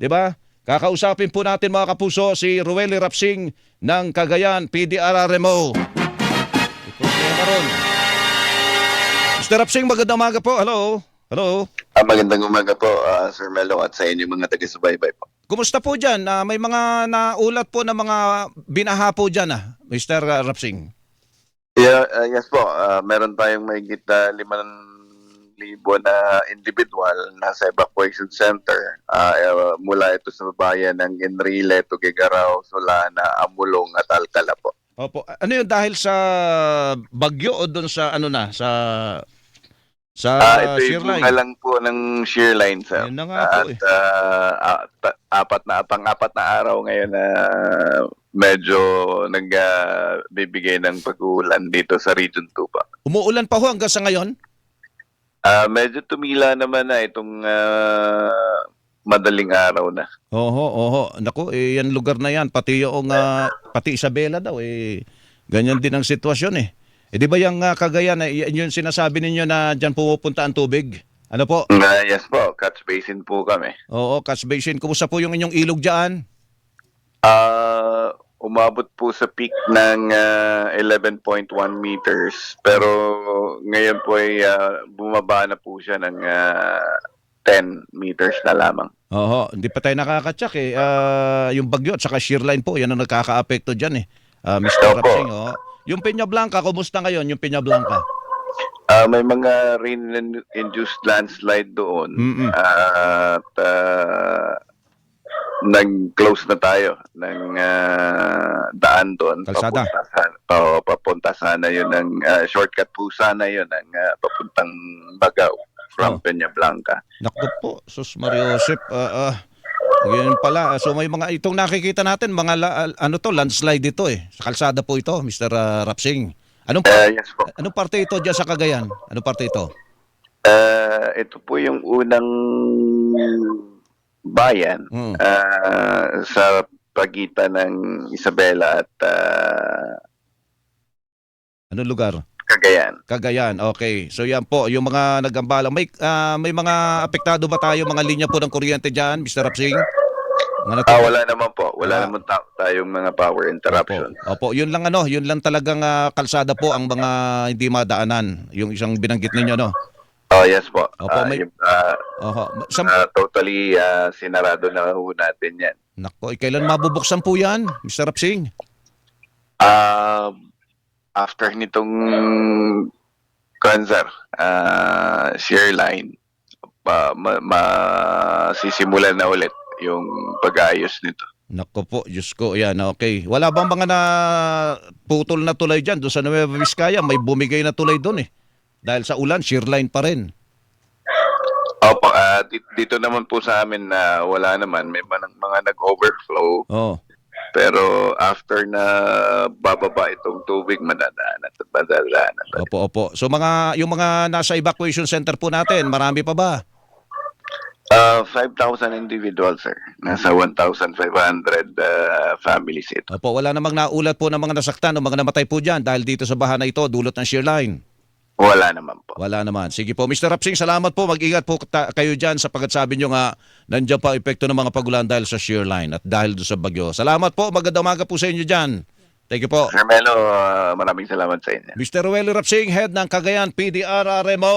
'di ba? Kakausapin po natin mga kapuso si Rueli Rapsing ng Cagayan PDRRMO. May problema ron. Mr. Rapsing, magandang umaga po. Hello. Hello. Ah, magandang umaga po, ah, Sir Melo, at sa inyo mga taga-subaybay po. Kumusta po dyan? Ah, may mga naulat po na mga binaha po dyan, ah, Mr. Rapsing. Yeah, ah, yes po, ah, meron tayong mahigit na 5,000 na individual nasa evacuation center eh, mula ito sa bayan ng Enrile, Tugigaraw, Solana, Amulong at Alcala po. Opo. Ano yun dahil sa bagyo o doon sa ano na sa sa Ah, ito shear line? lang po ng shear line, sir. Yun na nga po At eh. ah, ah, ta- apat na, pang-apat na araw ngayon na medyo nagbibigay ng pag-uulan dito sa Region 2 pa. Umuulan pa ho hanggang sa ngayon? Ah, medyo tumila naman na itong ah, madaling araw na. Oho, oho. Naku, eh, yan lugar na yan. Pati yung, ah, pati Isabela daw, eh, ganyan din ang sitwasyon eh. Eh di ba yung ah, Cagayan, eh, yan yung sinasabi ninyo na dyan pumupunta ang tubig? Ano po? Ah, yes po, catch basin po kami. Oo, catch basin. Kumusta po yung inyong ilog dyan? Ah, umabot po sa peak ng ah, 11.1 meters pero ngayon po ay ah, bumaba na po siya ng ah, 10 meters na lamang. Oho, hindi pa tayo nakakatsak eh. Ah, yung bagyo at saka shear line po, yan ang nagkaka-apekto dyan eh. Ah, Mr. Rapsing, oh. Yung Peña Blanca, kumusta ngayon yung Peña Blanca? Ah, may mga rain-induced landslide doon Mm-mm. at ah, nag-close na tayo ng ah, daan doon. Kalsada. Papunta sana, oo, papunta sana yun ng ah, shortcut po sana yun ng ah, papuntang Bagaw from Oh. Peña Blanca. Naku po, sus Mario Josep, ah, ah, yun pala. So may mga itong nakikita natin, mga la- ano to, landslide ito eh. Sa kalsada po ito, Mr. ah, Rapsing. Anong, Ah, yes po. anong parte ito dyan sa Cagayan? Anong parte ito? Ah, ito po yung unang bayan Mm. ah, sa pagitan ng Isabela at ah, Anong lugar? Cagayan. Cagayan. Okay. So yan po, yung mga nagambala. May ah, may mga apektado ba tayo mga linya po ng kuryente diyan, Mr. Rapsing? Mga Ah, wala naman po. Wala Ah. naman ta- tayong mga power interruption. Opo. Opo, yun lang ano, yun lang talagang ah, kalsada po ang mga hindi madaanan. Yung isang binanggit ninyo, no? Oh, yes po. Opo, Ah, may- yung, ah, Oho. Sa, ah, totally ah, sinarado na ho natin yan. nako, eh, kailan mabubuksan po yan, Mr. Rapsing? Ah, after nitong cancer, ah, shear line, pa, ma, masisimulan na ulit yung pag-ayos nito. Nako po, Diyos ko, yan, okay. Wala bang mga na putol na tulay dyan? Doon sa Nueva Vizcaya, may bumigay na tulay doon eh. Dahil sa ulan, shear line pa rin. Ah, dito naman po sa amin na wala naman. May mga, mga nag-overflow. Oh. Pero after na bababa itong tubig, madadaan at madadaan at Opo, opo. So mga yung mga nasa evacuation center po natin, marami pa ba? Uh, 5,000 individuals, sir. Nasa 1,500 uh, families ito. Opo, wala namang naulat po ng mga nasaktan o mga namatay po diyan dahil dito sa baha na ito dulot ng shear line. Wala naman po. Wala naman. Sige po, Mr. Rapsing, salamat po. Mag-ingat po kayo dyan sapagkat sabi nyo nga nandiyan pa epekto ng mga pagulan dahil sa shear line at dahil doon sa bagyo. Salamat po. Magandang umaga po sa inyo dyan. Thank you po. Sir Melo, uh, maraming salamat sa inyo. Mr. Ruel Rapsing, head ng Cagayan PDRRMO.